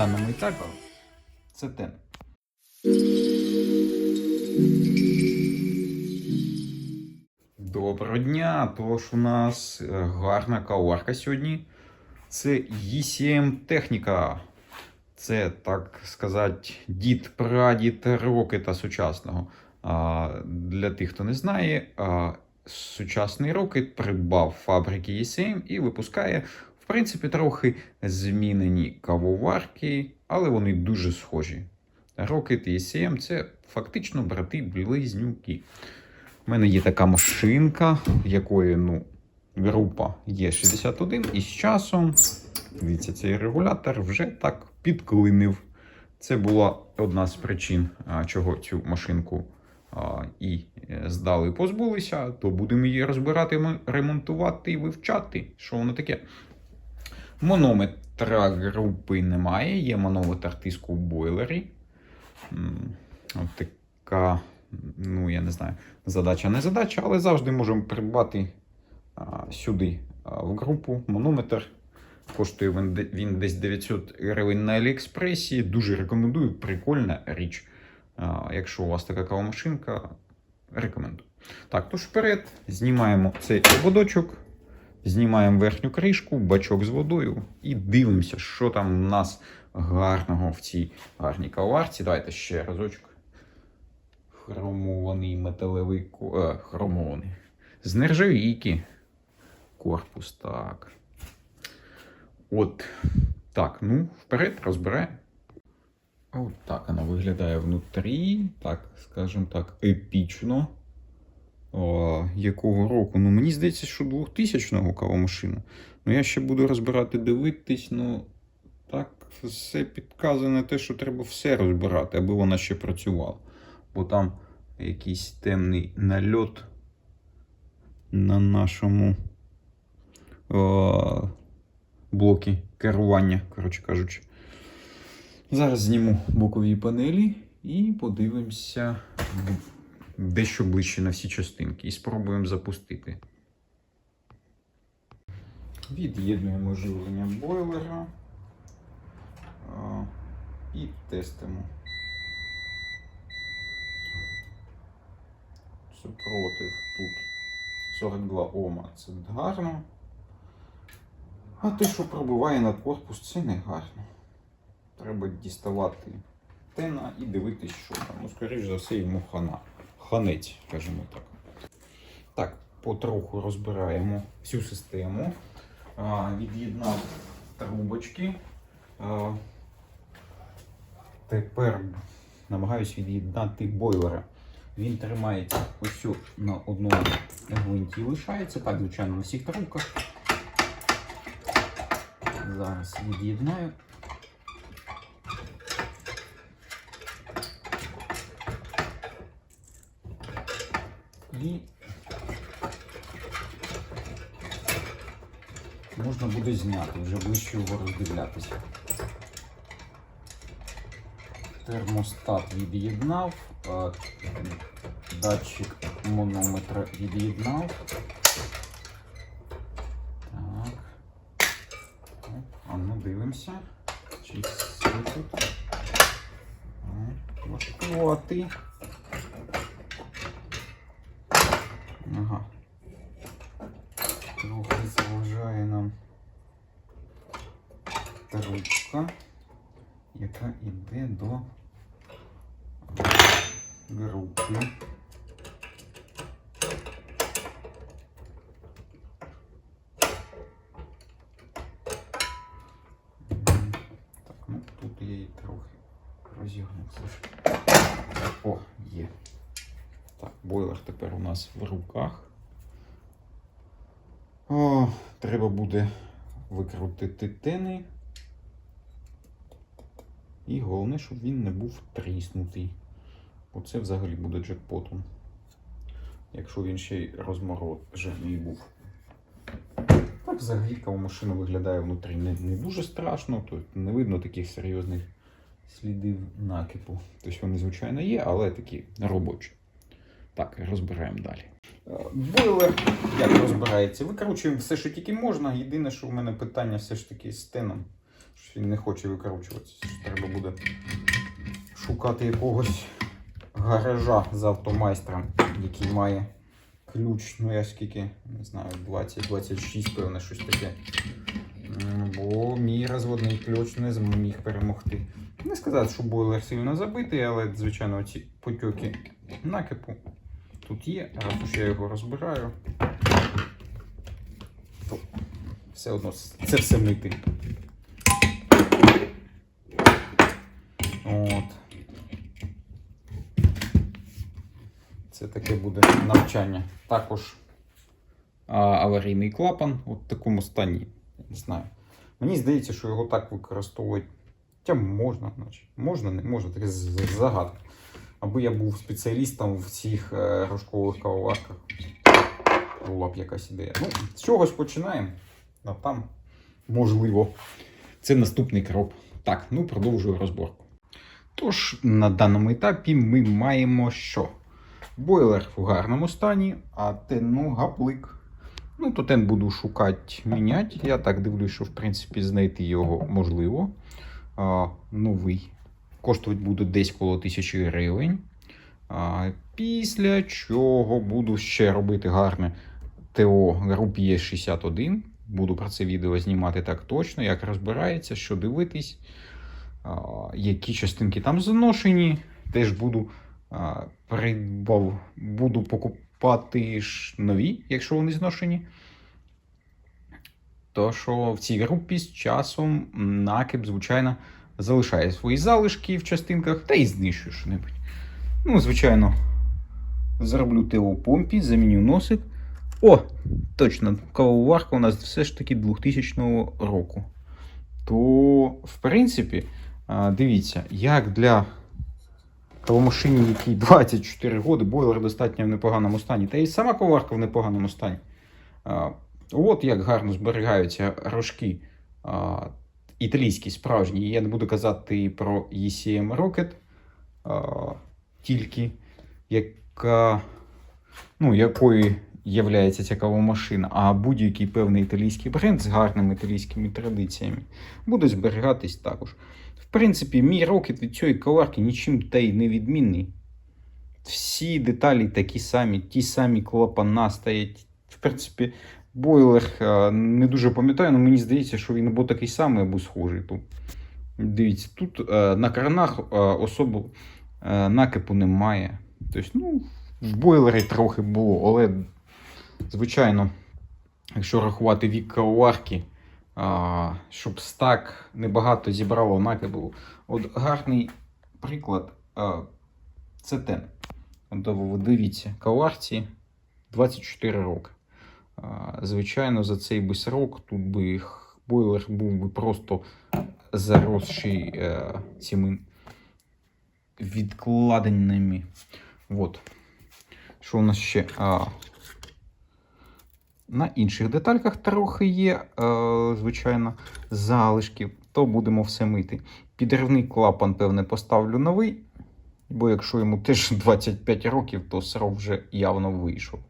даному етапі це те. Доброго дня! Тож у нас е, гарна каварка сьогодні. Це ECM техніка. Це, так сказати, дід прадід рокета сучасного. А, для тих, хто не знає, сучасний рокет придбав фабрики ECM і випускає, принципі, трохи змінені кавоварки, але вони дуже схожі. Рокет і ECM це фактично брати-близнюки. У мене є така машинка, якої ну, група є 61, і з часом, дивіться, цей регулятор вже так підклинив. Це була одна з причин, чого цю машинку і е, здали позбулися, то будемо її розбирати, ремонтувати і вивчати, що воно таке. Монометра групи немає, є манометр тиску в бойлері. От така, ну я не знаю, задача не задача, але завжди можемо придбати а, сюди а, в групу манометр. Коштує він, він десь 900 гривень на Аліекспресі. Дуже рекомендую, прикольна річ. А, якщо у вас така кавомашинка, рекомендую. Так, тож вперед, знімаємо цей ободочок, знімаємо верхню кришку, бачок з водою і дивимося, що там у нас гарного в цій гарній каварці. Давайте ще разочок. Хромований металевий е, хромований. З нержавійки. Корпус, так. От. Так, ну, вперед, розбираємо. От так вона виглядає внутрі. Так, скажімо так, епічно. Якого року? Ну, мені здається, що 2000-го кавомашина. Ну, я ще буду розбирати, дивитись, ну. Так, все підказує на те, що треба все розбирати, аби вона ще працювала. Бо там якийсь темний нальот на нашому о, блокі керування, коротше кажучи. Зараз зніму бокові панелі і подивимося дещо ближче на всі частинки. І спробуємо запустити. Від'єднуємо живлення бойлера і тестимо. Супротив тут 42 Ома це гарно. А те, що пробиває на корпус, це не гарно. Треба діставати тена і дивитись, що там. Ну, скоріш за все, йому хана. Ханець, скажімо так. Так, потроху розбираємо всю систему. Від'єднав трубочки. Тепер намагаюсь від'єднати бойлера. Він тримається ось на одному гвинті лишається. Так, звичайно, на всіх трубках. Зараз від'єднаю. І можна буде зняти, вже ближче його роздивлятися. Термостат від'єднав, датчик манометра від'єднав. Так. А ну дивимося. Чи все тут? О, трубка, яка йде до групи. Так, ну тут я її трохи розігнув. О, є. Так, бойлер тепер у нас в руках. О, треба буде викрутити тени. І головне, щоб він не був тріснутий. Бо це взагалі буде джекпотом. Якщо він ще й розморожений був. Так, взагалі машина виглядає внутрі не, не дуже страшно, тут не видно таких серйозних слідів накипу. Тобто вони, звичайно, є, але такі робочі. Так, розбираємо далі. Е, Бойлер як розбирається? Викручуємо все, що тільки можна. Єдине, що в мене питання все ж таки з теном. Щось Він не хоче викручуватися. Треба буде шукати якогось гаража з автомайстром, який має ключ, ну я скільки, не знаю, 20-26, певне, щось таке. Бо мій розводний ключ не зміг перемогти. Не сказати, що бойлер сильно забитий, але, звичайно, ці потьоки накипу тут є. Раз уж я його розбираю, то все одно це все мити. От. Це таке буде навчання. Також а, аварійний клапан от в такому стані. Я Не знаю. Мені здається, що його так використовують. Хоча можна, наче. Можна, не можна, таке загадка. Аби я був спеціалістом в цих е, рожкових кавоварках. Була б якась ідея. Ну, з чогось починаємо, а там можливо. Це наступний крок. Так, ну продовжую розборку. Тож, на даному етапі ми маємо що? Бойлер в гарному стані, а тену гаплик. Ну, то тен буду шукати, міняти. Я так дивлюсь, що в принципі знайти його можливо. А, новий. Коштувати буде десь коло 1000 гривень. А, після чого буду ще робити гарне ТО групі Е61. Буду про це відео знімати так точно, як розбирається, що дивитись, які частинки там зношені. Теж буду придбав, буду покупати ж нові, якщо вони зношені. То що в цій групі з часом накип, звичайно, залишає свої залишки в частинках та й знищує що-небудь. Ну, звичайно, зроблю ТО помпі, заміню носик. О, точно, кавоварка у нас все ж таки 2000 року. То, в принципі, дивіться, як для кавомашині, якій 24 роки, бойлер достатньо в непоганому стані, та і сама коварка в непоганому стані. От як гарно зберігаються рожки італійські справжні. Я не буду казати про ECM Rocket, тільки яка, ну, якою являється ця кавомашина, а будь-який певний італійський бренд з гарними італійськими традиціями буде зберігатись також. В принципі, мій Rocket від цієї каварки нічим та й не відмінний. Всі деталі такі самі, ті самі клапана стоять. В принципі, бойлер е, не дуже пам'ятаю, але мені здається, що він або такий самий, або схожий. Тут. Дивіться, тут е, на кранах особо е, накипу немає. Тобто, ну, в бойлері трохи було, але, звичайно, якщо рахувати вік каварки, щоб стак небагато зібрало накипу. От гарний приклад це те. От дивіться, каварці 24 роки. Звичайно, за цей би срок тут би бойлер був би просто заросший е, цими відкладеннями. От. Що у нас ще? На інших детальках трохи є, е, звичайно, залишки, то будемо все мити. Підривний клапан, певне, поставлю новий, бо якщо йому теж 25 років, то срок вже явно вийшов.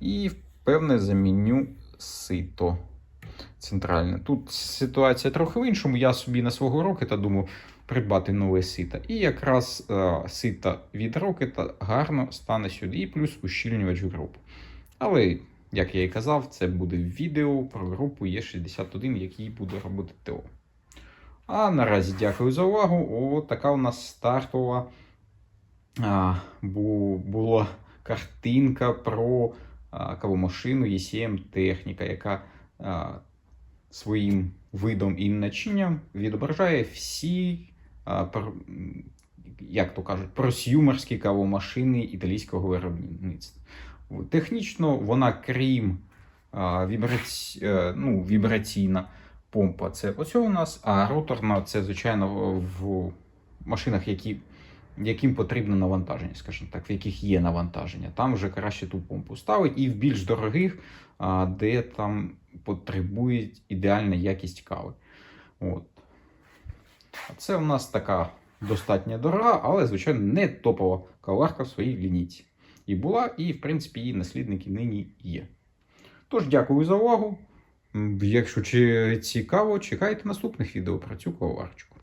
І, певне, заміню сито центральне. Тут ситуація трохи в іншому. Я собі на свого рокета думав придбати нове сито. І якраз е, сито від рокета гарно стане сюди, і плюс ущільнювач груп. Але як я і казав, це буде відео про групу Е61, який буде робити ТО. А наразі дякую за увагу. О, така у нас стартова а, бу, була картинка про кавомашину ECM техніка, яка а, своїм видом і начинням відображає всі, а, пр- як то кажуть, просюмерські кавомашини італійського виробництва. Технічно вона, крім вібраці... е, ну, вібраційна помпа, це ось у нас, а роторна це, звичайно, в машинах, які, яким потрібно навантаження, скажімо так, в яких є навантаження. Там вже краще ту помпу ставить, і в більш дорогих, де там потребує ідеальна якість кави. От. Це у нас така достатньо дорога, але, звичайно, не топова каварка в своїй лінійці. І була, і, в принципі, її наслідники нині є. Тож, дякую за увагу. Якщо цікаво, чекайте наступних відео про цю кавоварочку.